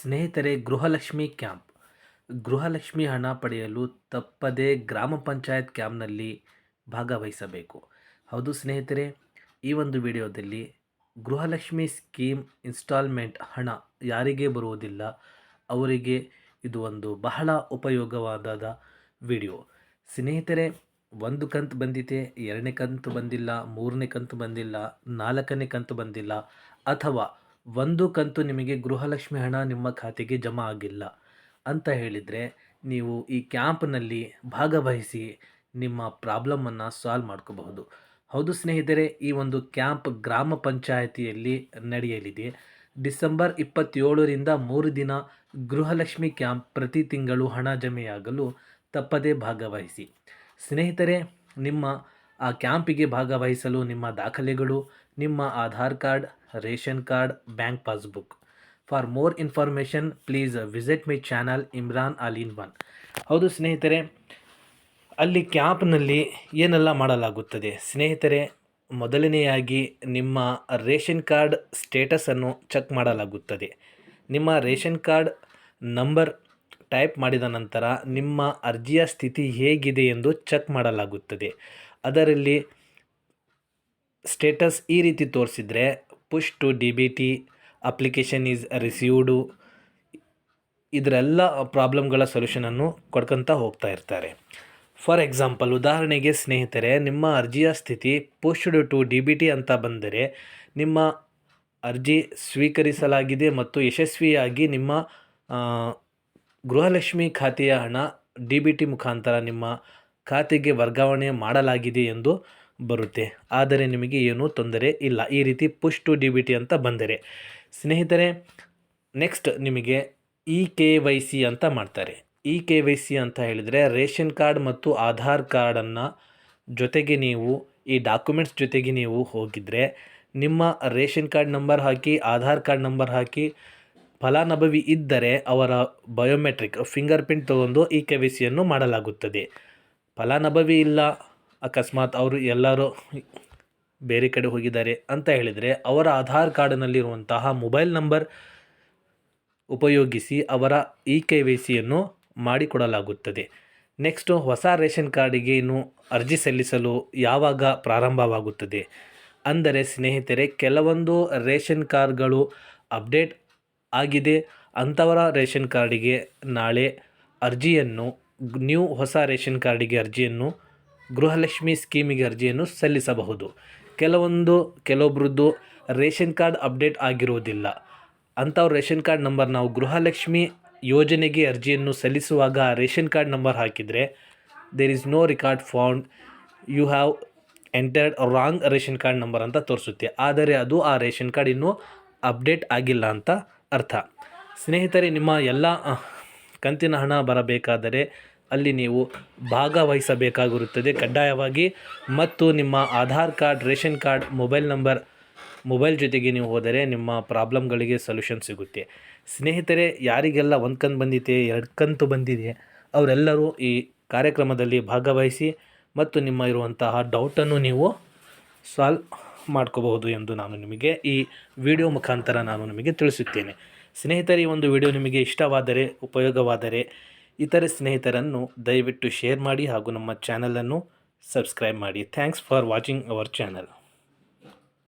ಸ್ನೇಹಿತರೆ, ಗೃಹಲಕ್ಷ್ಮಿ ಕ್ಯಾಂಪ್. ಗೃಹಲಕ್ಷ್ಮಿ ಹಣ ಪಡೆಯಲು ತಪ್ಪದೇ ಗ್ರಾಮ ಪಂಚಾಯತ್ ಕ್ಯಾಂಪ್ನಲ್ಲಿ ಭಾಗವಹಿಸಬೇಕು. ಹೌದು ಸ್ನೇಹಿತರೆ, ಈ ಒಂದು ವಿಡಿಯೋದಲ್ಲಿ ಗೃಹಲಕ್ಷ್ಮಿ ಸ್ಕೀಮ್ ಇನ್ಸ್ಟಾಲ್ಮೆಂಟ್ ಹಣ ಯಾರಿಗೆ ಬರುವುದಿಲ್ಲ, ಅವರಿಗೆ ಇದು ಒಂದು ಬಹಳ ಉಪಯೋಗವಾದ ವಿಡಿಯೋ. ಸ್ನೇಹಿತರೆ, ಒಂದು ಕಂತು ಬಂದಿದೆ, ಎರಡನೇ ಕಂತು ಬಂದಿಲ್ಲ, ಮೂರನೇ ಕಂತು ಬಂದಿಲ್ಲ, ನಾಲ್ಕನೇ ಕಂತು ಬಂದಿಲ್ಲ, ಅಥವಾ ಒಂದು ಕಂತು ನಿಮಗೆ ಗೃಹಲಕ್ಷ್ಮಿ ಹಣ ನಿಮ್ಮ ಖಾತೆಗೆ ಜಮಾ ಆಗಿಲ್ಲ ಅಂತ ಹೇಳಿದರೆ ನೀವು ಈ ಕ್ಯಾಂಪ್ನಲ್ಲಿ ಭಾಗವಹಿಸಿ ನಿಮ್ಮ ಪ್ರಾಬ್ಲಮನ್ನು ಸಾಲ್ವ್ ಮಾಡ್ಕೋಬಹುದು. ಹೌದು ಸ್ನೇಹಿತರೆ, ಈ ಒಂದು ಕ್ಯಾಂಪ್ ಗ್ರಾಮ ಪಂಚಾಯಿತಿಯಲ್ಲಿ ನಡೆಯಲಿದೆ. ಡಿಸೆಂಬರ್ ಇಪ್ಪತ್ತೇಳರಿಂದ ಮೂರು ದಿನ ಗೃಹಲಕ್ಷ್ಮಿ ಕ್ಯಾಂಪ್ ಪ್ರತಿ ತಿಂಗಳು ಹಣ ಜಮೆಯಾಗಲು ತಪ್ಪದೇ ಭಾಗವಹಿಸಿ. ಸ್ನೇಹಿತರೆ, ನಿಮ್ಮ ಆ ಕ್ಯಾಂಪಿಗೆ ಭಾಗವಹಿಸಲು ನಿಮ್ಮ ದಾಖಲೆಗಳು ನಿಮ್ಮ Aadhaar card, ration card, bank passbook. For more information, please visit my channel Imran ಅಲಿನ್ one. ಹೌದು ಸ್ನೇಹಿತರೆ, ಅಲ್ಲಿ ಕ್ಯಾಂಪ್ನಲ್ಲಿ ಏನೆಲ್ಲ ಮಾಡಲಾಗುತ್ತದೆ? ಸ್ನೇಹಿತರೆ, ಮೊದಲನೆಯಾಗಿ ನಿಮ್ಮ ರೇಷನ್ ಕಾರ್ಡ್ ಸ್ಟೇಟಸನ್ನು ಚೆಕ್ ಮಾಡಲಾಗುತ್ತದೆ. ನಿಮ್ಮ ರೇಷನ್ ಕಾರ್ಡ್ ನಂಬರ್ ಟೈಪ್ ಮಾಡಿದ ನಂತರ ನಿಮ್ಮ ಅರ್ಜಿಯ ಸ್ಥಿತಿ ಹೇಗಿದೆ ಎಂದು ಚೆಕ್ ಮಾಡಲಾಗುತ್ತದೆ. ಅದರಲ್ಲಿ ಸ್ಟೇಟಸ್ ಈ ರೀತಿ ತೋರಿಸಿದರೆ push to D B T application is received ಇದರೆಲ್ಲ ಪ್ರಾಬ್ಲಮ್ಗಳ ಸೊಲ್ಯೂಷನನ್ನು ಕೊಡ್ಕೊತ ಹೋಗ್ತಾ ಇರ್ತಾರೆ. ಫಾರ್ ಎಕ್ಸಾಂಪಲ್ ಉದಾಹರಣೆಗೆ ಸ್ನೇಹಿತರೆ, ನಿಮ್ಮ ಅರ್ಜಿಯ ಸ್ಥಿತಿ pushed to D B T ಅಂತ ಬಂದರೆ, ನಿಮ್ಮ ಅರ್ಜಿ ಸ್ವೀಕರಿಸಲಾಗಿದೆ ಮತ್ತು ಯಶಸ್ವಿಯಾಗಿ ನಿಮ್ಮ ಗೃಹಲಕ್ಷ್ಮಿ ಖಾತೆಯ ಹಣ ಡಿ ಬಿ ಟಿ ಮುಖಾಂತರ ನಿಮ್ಮ ಖಾತೆಗೆ ವರ್ಗಾವಣೆ ಮಾಡಲಾಗಿದೆ ಎಂದು ಬರುತ್ತೆ. ಆದರೆ ನಿಮಗೆ ಏನೂ ತೊಂದರೆ ಇಲ್ಲ. ಈ ರೀತಿ push to D B T ಅಂತ ಬಂದರೆ. ಸ್ನೇಹಿತರೆ ನೆಕ್ಸ್ಟ್ ನಿಮಗೆ ಇ ಕೆ ವೈ ಸಿ ಅಂತ ಮಾಡ್ತಾರೆ. ಇ ಕೆ ವೈ ಸಿ ಅಂತ ಹೇಳಿದರೆ ರೇಷನ್ ಕಾರ್ಡ್ ಮತ್ತು ಆಧಾರ್ ಕಾರ್ಡನ್ನು ಜೊತೆಗೆ ನೀವು, ಈ ಡಾಕ್ಯುಮೆಂಟ್ಸ್ ಜೊತೆಗೆ ನೀವು ಹೋಗಿದ್ರೆ ನಿಮ್ಮ ರೇಷನ್ ಕಾರ್ಡ್ ನಂಬರ್ ಹಾಕಿ, ಆಧಾರ್ ಕಾರ್ಡ್ ನಂಬರ್ ಹಾಕಿ, ಫಲಾನುಭವಿ ಇದ್ದರೆ ಅವರ ಬಯೋಮೆಟ್ರಿಕ್ ಫಿಂಗರ್ ಪ್ರಿಂಟ್ ತಗೊಂಡು ಇ ಕೆ ವೈ ಸಿಯನ್ನು ಮಾಡಲಾಗುತ್ತದೆ. ಫಲಾನುಭವಿ ಇಲ್ಲ ಅಕಸ್ಮಾತ್ ಅವರು ಎಲ್ಲರೂ ಬೇರೆ ಕಡೆ ಹೋಗಿದ್ದಾರೆ ಅಂತ ಹೇಳಿದರೆ ಅವರ ಆಧಾರ್ ಕಾರ್ಡ್ನಲ್ಲಿರುವಂತಹ ಮೊಬೈಲ್ ನಂಬರ್ ಉಪಯೋಗಿಸಿ ಅವರ ಇ ಕೆ ವೈ ಸಿಯನ್ನು ಮಾಡಿಕೊಡಲಾಗುತ್ತದೆ. ನೆಕ್ಸ್ಟು ಹೊಸ ರೇಷನ್ ಕಾರ್ಡಿಗೆ ಇನ್ನು ಅರ್ಜಿ ಸಲ್ಲಿಸಲು ಯಾವಾಗ ಪ್ರಾರಂಭವಾಗುತ್ತದೆ? ಅಂದರೆ ಸ್ನೇಹಿತರೆ, ಕೆಲವೊಂದು ರೇಷನ್ ಕಾರ್ಡ್ಗಳು ಅಪ್ಡೇಟ್ ಆಗಿದೆ. ಅಂಥವರ ರೇಷನ್ ಕಾರ್ಡಿಗೆ ನಾಳೆ ಅರ್ಜಿಯನ್ನು, ನ್ಯೂ ಹೊಸ ರೇಷನ್ ಕಾರ್ಡಿಗೆ ಅರ್ಜಿಯನ್ನು ಗೃಹಲಕ್ಷ್ಮಿ ಸ್ಕೀಮಿಗೆ ಅರ್ಜಿಯನ್ನು ಸಲ್ಲಿಸಬಹುದು. ಕೆಲವೊಂದು, ಕೆಲವೊಬ್ರದ್ದು ರೇಷನ್ ಕಾರ್ಡ್ ಅಪ್ಡೇಟ್ ಆಗಿರುವುದಿಲ್ಲ. ಅಂಥವ್ರ ರೇಷನ್ ಕಾರ್ಡ್ ನಂಬರ್ ನಾವು ಗೃಹಲಕ್ಷ್ಮಿ ಯೋಜನೆಗೆ ಅರ್ಜಿಯನ್ನು ಸಲ್ಲಿಸುವಾಗ ರೇಷನ್ ಕಾರ್ಡ್ ನಂಬರ್ ಹಾಕಿದರೆ there is no record found you have entered wrong ration card number ಅಂತ ತೋರಿಸುತ್ತೆ. ಆದರೆ ಅದು ಆ ರೇಷನ್ ಕಾರ್ಡ್ ಇನ್ನೂ ಅಪ್ಡೇಟ್ ಆಗಿಲ್ಲ ಅಂತ ಅರ್ಥ. ಸ್ನೇಹಿತರೆ, ನಿಮ್ಮ ಎಲ್ಲ ಕಂತಿನ ಹಣ ಬರಬೇಕಾದರೆ ಅಲ್ಲಿ ನೀವು ಭಾಗವಹಿಸಬೇಕಾಗಿರುತ್ತದೆ. ಕಡ್ಡಾಯವಾಗಿ ಮತ್ತು ನಿಮ್ಮ Aadhaar card, ration card, mobile number, mobile ಜೊತೆಗೆ ನೀವು ಹೋದರೆ ನಿಮ್ಮ ಪ್ರಾಬ್ಲಮ್ಗಳಿಗೆ ಸೊಲ್ಯೂಷನ್ ಸಿಗುತ್ತೆ. ಸ್ನೇಹಿತರೆ, ಯಾರಿಗೆಲ್ಲ ಒಂದು ಕಂತು ಬಂದಿದೆ, ಎರಡು ಕಂತು ಬಂದಿದೆ, ಅವರೆಲ್ಲರೂ ಈ ಕಾರ್ಯಕ್ರಮದಲ್ಲಿ ಭಾಗವಹಿಸಿ ಮತ್ತು ನಿಮ್ಮ ಇರುವಂತಹ ಡೌಟನ್ನು ನೀವು ಸಾಲ್ವ್ ಮಾಡ್ಕೋಬಹುದು ಎಂದು ನಾನು ನಿಮಗೆ ಈ ವಿಡಿಯೋ ಮುಖಾಂತರ ನಾನು ನಿಮಗೆ ತಿಳಿಸುತ್ತೇನೆ. ಸ್ನೇಹಿತರೆ, ಈ ಒಂದು ವಿಡಿಯೋ ನಿಮಗೆ ಇಷ್ಟವಾದರೆ, ಉಪಯೋಗವಾದರೆ ಇತರೆ ಸ್ನೇಹಿತರನ್ನು ದಯವಿಟ್ಟು ಶೇರ್ ಮಾಡಿ ಹಾಗೂ ನಮ್ಮ ಚಾನಲನ್ನು ಸಬ್ಸ್ಕ್ರೈಬ್ ಮಾಡಿ. Thanks for watching our channel